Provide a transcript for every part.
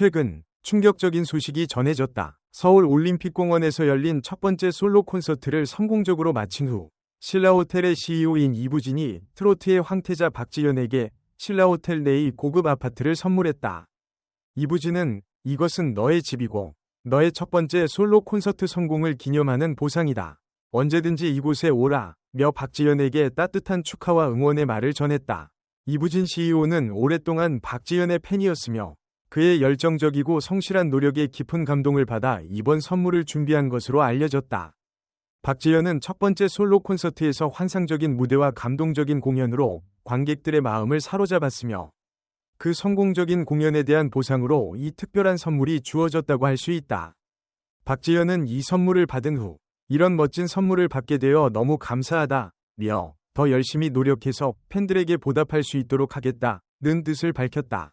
최근 충격적인 소식이 전해졌다. 서울 올림픽공원에서 열린 첫 번째 솔로 콘서트를 성공적으로 마친 후 신라호텔의 CEO인 이부진이 트로트의 황태자 박지현에게 신라호텔 내의 고급 아파트를 선물했다. 이부진은 이것은 너의 집이고 너의 첫 번째 솔로 콘서트 성공을 기념하는 보상이다. 언제든지 이곳에 오라. 며 박지현에게 따뜻한 축하와 응원의 말을 전했다. 이부진 CEO는 오랫동안 박지현의 팬이었으며 그의 열정적이고 성실한 노력에 깊은 감동을 받아 이번 선물을 준비한 것으로 알려졌다. 박지현은 첫 번째 솔로 콘서트에서 환상적인 무대와 감동적인 공연으로 관객들의 마음을 사로잡았으며 그 성공적인 공연에 대한 보상으로 이 특별한 선물이 주어졌다고 할 수 있다. 박지현은 이 선물을 받은 후 이런 멋진 선물을 받게 되어 너무 감사하다, 며 더 열심히 노력해서 팬들에게 보답할 수 있도록 하겠다, 는 뜻을 밝혔다.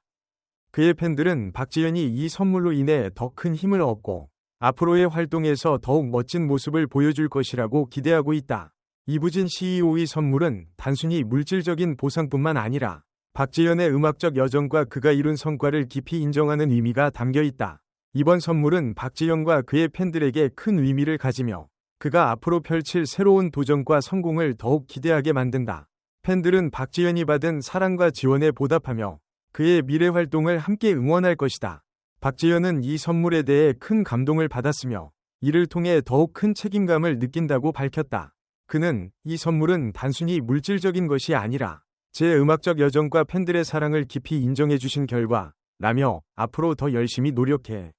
그의 팬들은 박지현이 이 선물로 인해 더 큰 힘을 얻고 앞으로의 활동에서 더욱 멋진 모습을 보여줄 것이라고 기대하고 있다. 이부진 CEO의 선물은 단순히 물질적인 보상뿐만 아니라 박지현의 음악적 여정과 그가 이룬 성과를 깊이 인정하는 의미가 담겨 있다. 이번 선물은 박지현과 그의 팬들에게 큰 의미를 가지며 그가 앞으로 펼칠 새로운 도전과 성공을 더욱 기대하게 만든다. 팬들은 박지현이 받은 사랑과 지원에 보답하며 그의 미래 활동을 함께 응원할 것이다. 박지현은 이 선물에 대해 큰 감동을 받았으며 이를 통해 더욱 큰 책임감을 느낀다고 밝혔다. 그는 이 선물은 단순히 물질적인 것이 아니라 제 음악적 여정과 팬들의 사랑을 깊이 인정해 주신 결과 라며 앞으로 더 열심히 노력해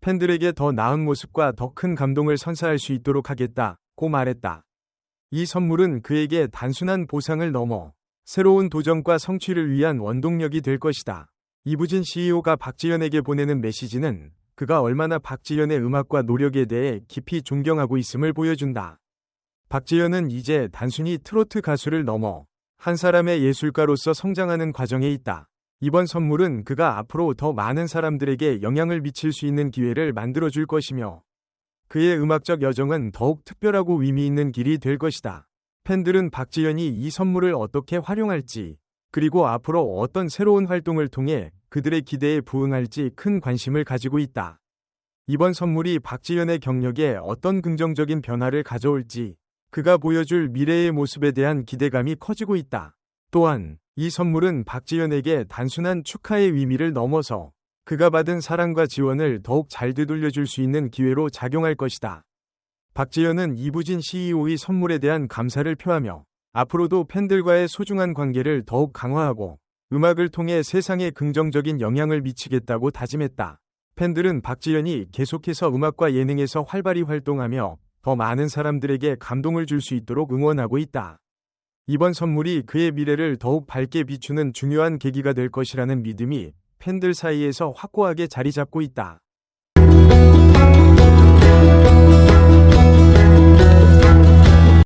팬들에게 더 나은 모습과 더 큰 감동을 선사할 수 있도록 하겠다고 말했다. 이 선물은 그에게 단순한 보상을 넘어 새로운 도전과 성취를 위한 원동력이 될 것이다. 이부진 CEO가 박지현에게 보내는 메시지는 그가 얼마나 박지현의 음악과 노력에 대해 깊이 존경하고 있음을 보여준다. 박지현은 이제 단순히 트로트 가수를 넘어 한 사람의 예술가로서 성장하는 과정에 있다. 이번 선물은 그가 앞으로 더 많은 사람들에게 영향을 미칠 수 있는 기회를 만들어줄 것이며 그의 음악적 여정은 더욱 특별하고 의미 있는 길이 될 것이다. 팬들은 박지현이 이 선물을 어떻게 활용할지 그리고 앞으로 어떤 새로운 활동을 통해 그들의 기대에 부응할지 큰 관심을 가지고 있다. 이번 선물이 박지현의 경력에 어떤 긍정적인 변화를 가져올지 그가 보여줄 미래의 모습에 대한 기대감이 커지고 있다. 또한 이 선물은 박지현에게 단순한 축하의 의미를 넘어서 그가 받은 사랑과 지원을 더욱 잘 되돌려줄 수 있는 기회로 작용할 것이다. 박지현은 이부진 CEO의 선물에 대한 감사를 표하며 앞으로도 팬들과의 소중한 관계를 더욱 강화하고 음악을 통해 세상에 긍정적인 영향을 미치겠다고 다짐했다. 팬들은 박지현이 계속해서 음악과 예능에서 활발히 활동하며 더 많은 사람들에게 감동을 줄 수 있도록 응원하고 있다. 이번 선물이 그의 미래를 더욱 밝게 비추는 중요한 계기가 될 것이라는 믿음이 팬들 사이에서 확고하게 자리 잡고 있다.